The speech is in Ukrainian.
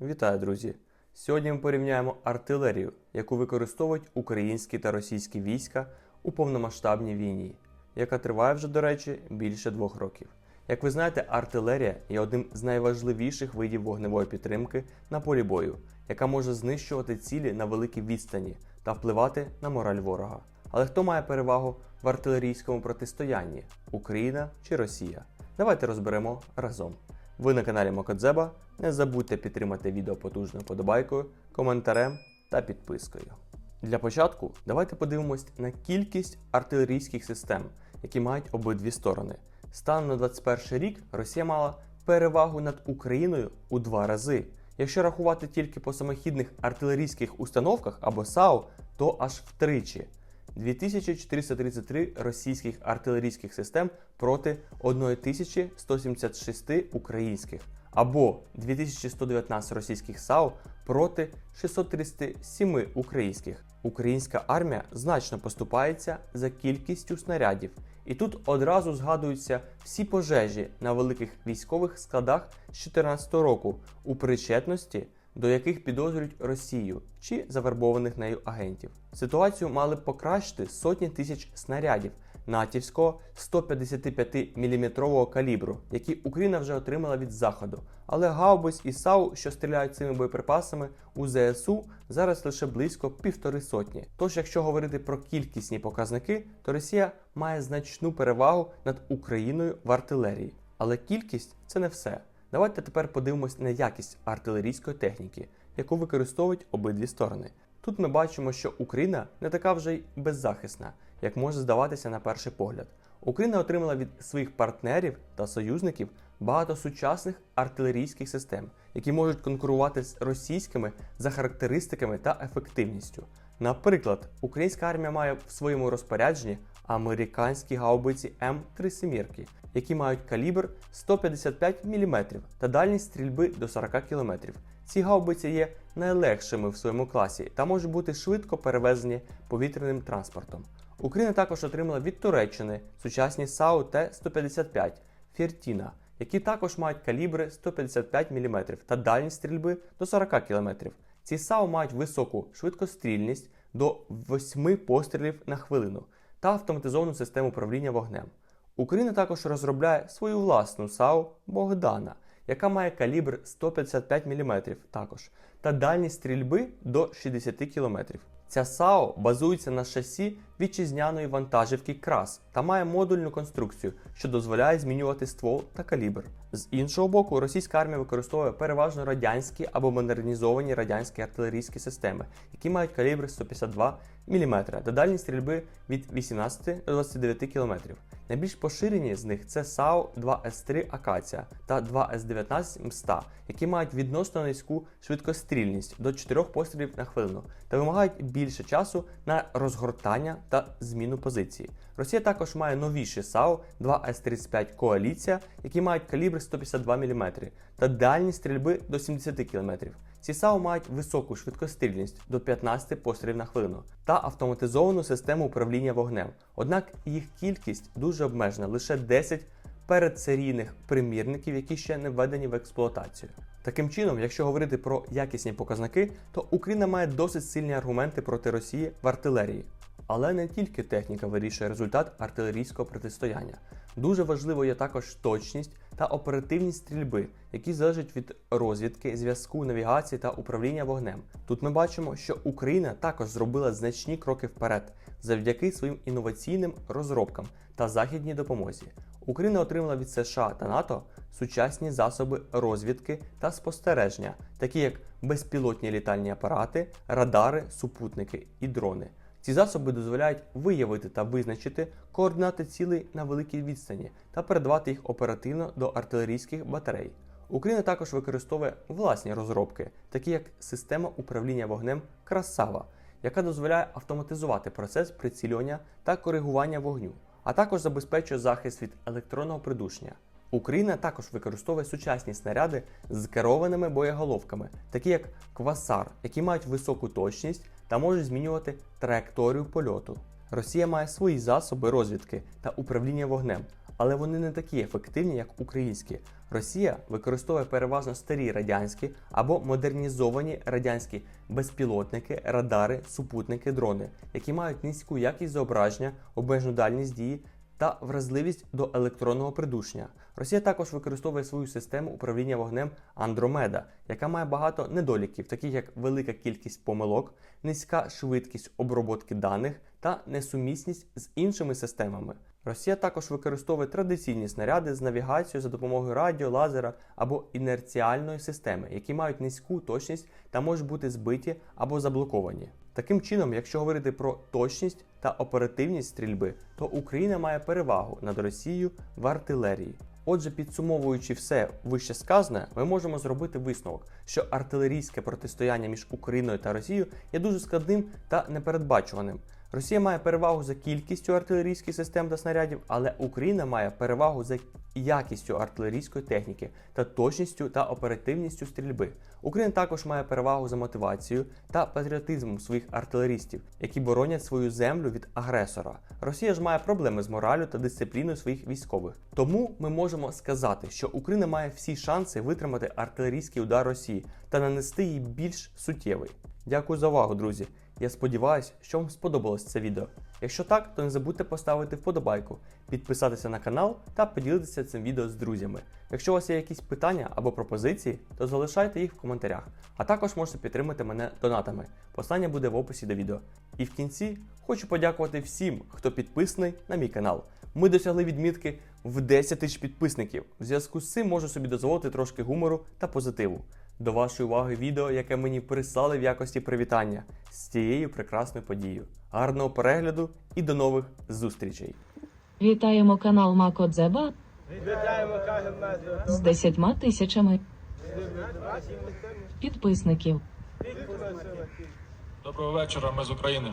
Вітаю, друзі! Сьогодні ми порівняємо артилерію, яку використовують українські та російські війська у повномасштабній війні, яка триває вже, до речі, більше двох років. Як ви знаєте, артилерія є одним з найважливіших видів вогневої підтримки на полі бою, яка може знищувати цілі на великій відстані та впливати на мораль ворога. Але хто має перевагу в артилерійському протистоянні Україна чи Росія? Давайте розберемо разом. Ви на каналі Мокодзеба. Не забудьте підтримати відео потужною подобайкою, коментарем та підпискою. Для початку давайте подивимось на кількість артилерійських систем, які мають обидві сторони. Станом на 21 рік Росія мала перевагу над Україною у два рази. Якщо рахувати тільки по самохідних артилерійських установках або САУ, то аж втричі. 2433 російських артилерійських систем проти 1176 українських, або 2119 російських САУ проти 637 українських. Українська армія значно поступається за кількістю снарядів, і тут одразу згадуються всі пожежі на великих військових складах з 2014 року у причетності до яких підозрюють Росію чи завербованих нею агентів. Ситуацію мали б покращити сотні тисяч снарядів натівського 155 мм калібру, які Україна вже отримала від заходу. Але гаубиць і САУ, що стріляють цими боєприпасами у ЗСУ, зараз лише близько півтори сотні. Тож, якщо говорити про кількісні показники, то Росія має значну перевагу над Україною в артилерії. Але кількість це не все. Давайте тепер подивимось на якість артилерійської техніки, яку використовують обидві сторони. Тут ми бачимо, що Україна не така вже й беззахисна, як може здаватися на перший погляд. Україна отримала від своїх партнерів та союзників багато сучасних артилерійських систем, які можуть конкурувати з російськими за характеристиками та ефективністю. Наприклад, українська армія має в своєму розпорядженні американські гаубиці М3 семірки, які мають калібр 155 мм та дальність стрільби до 40 км. Ці гаубиці є найлегшими в своєму класі та можуть бути швидко перевезені повітряним транспортом. Україна також отримала від Туреччини сучасні САУ Т-155 Фертіна, які також мають калібри 155 мм та дальність стрільби до 40 км. Ці САУ мають високу швидкострільність до 8 пострілів на хвилину та автоматизовану систему управління вогнем. Україна також розробляє свою власну САУ Богдана, яка має калібр 155 мм також, та дальність стрільби до 60 км. Ця САУ базується на шасі вітчизняної вантажівки КРАС та має модульну конструкцію, що дозволяє змінювати ствол та калібр. З іншого боку, російська армія використовує переважно радянські або модернізовані радянські артилерійські системи, які мають калібр 152 мм та дальність стрільби від 18 до 29 км. Найбільш поширені з них це САУ 2С3 Акація та 2С19 МСТА, які мають відносно низьку швидкострільність до 4 пострілів на хвилину та вимагають більше часу на розгортання та зміну позиції. Росія також має новіші САУ 2С35 Коаліція, які мають калібр 152 мм та дальність стрільби до 70 км. Ці САУ мають високу швидкострільність до 15 пострілів на хвилину та автоматизовану систему управління вогнем. Однак їх кількість дуже обмежена лише 10 передсерійних примірників, які ще не введені в експлуатацію. Таким чином, якщо говорити про якісні показники, то Україна має досить сильні аргументи проти Росії в артилерії. Але не тільки техніка вирішує результат артилерійського протистояння. Дуже важливо є також точність та оперативність стрільби, які залежать від розвідки, зв'язку, навігації та управління вогнем. Тут ми бачимо, що Україна також зробила значні кроки вперед завдяки своїм інноваційним розробкам та західній допомозі. Україна отримала від США та НАТО сучасні засоби розвідки та спостереження, такі як безпілотні літальні апарати, радари, супутники і дрони. Ці засоби дозволяють виявити та визначити координати цілей на великій відстані та передавати їх оперативно до артилерійських батарей. Україна також використовує власні розробки, такі як система управління вогнем Красава, яка дозволяє автоматизувати процес прицілювання та коригування вогню, а також забезпечує захист від електронного придушення. Україна також використовує сучасні снаряди з керованими боєголовками, такі як Квасар, які мають високу точність та можуть змінювати траєкторію польоту. Росія має свої засоби розвідки та управління вогнем, але вони не такі ефективні, як українські. Росія використовує переважно старі радянські або модернізовані радянські безпілотники, радари, супутники, дрони, які мають низьку якість зображення, обмежену дальність дії та вразливість до електронного придушення. Росія також використовує свою систему управління вогнем Андромеда, яка має багато недоліків, таких як велика кількість помилок, низька швидкість оброботки даних та несумісність з іншими системами. Росія також використовує традиційні снаряди з навігацією за допомогою радіо, лазера або інерціальної системи, які мають низьку точність та можуть бути збиті або заблоковані. Таким чином, якщо говорити про точність та оперативність стрільби, то Україна має перевагу над Росією в артилерії. Отже, підсумовуючи все вище сказане, ми можемо зробити висновок, що артилерійське протистояння між Україною та Росією є дуже складним та непередбачуваним. Росія має перевагу за кількістю артилерійських систем та снарядів, але Україна має перевагу за якістю артилерійської техніки та точністю та оперативністю стрільби. Україна також має перевагу за мотивацією та патріотизмом своїх артилерістів, які боронять свою землю від агресора. Росія ж має проблеми з моралю та дисципліною своїх військових. Тому ми можемо сказати, що Україна має всі шанси витримати артилерійський удар Росії та нанести їй більш суттєвий. Дякую за увагу, друзі. Я сподіваюся, що вам сподобалось це відео. Якщо так, то не забудьте поставити вподобайку, підписатися на канал та поділитися цим відео з друзями. Якщо у вас є якісь питання або пропозиції, то залишайте їх в коментарях. А також можете підтримати мене донатами. Послання буде в описі до відео. І в кінці хочу подякувати всім, хто підписаний на мій канал. Ми досягли відмітки в 10 тисяч підписників. В зв'язку з цим можу собі дозволити трошки гумору та позитиву. До вашої уваги відео, яке мені прислали в якості привітання з цією прекрасною подією. Гарного перегляду і до нових зустрічей! Вітаємо канал Мако Дзеба Вітаємо, з 10 тисячами підписників. Доброго вечора, ми з України.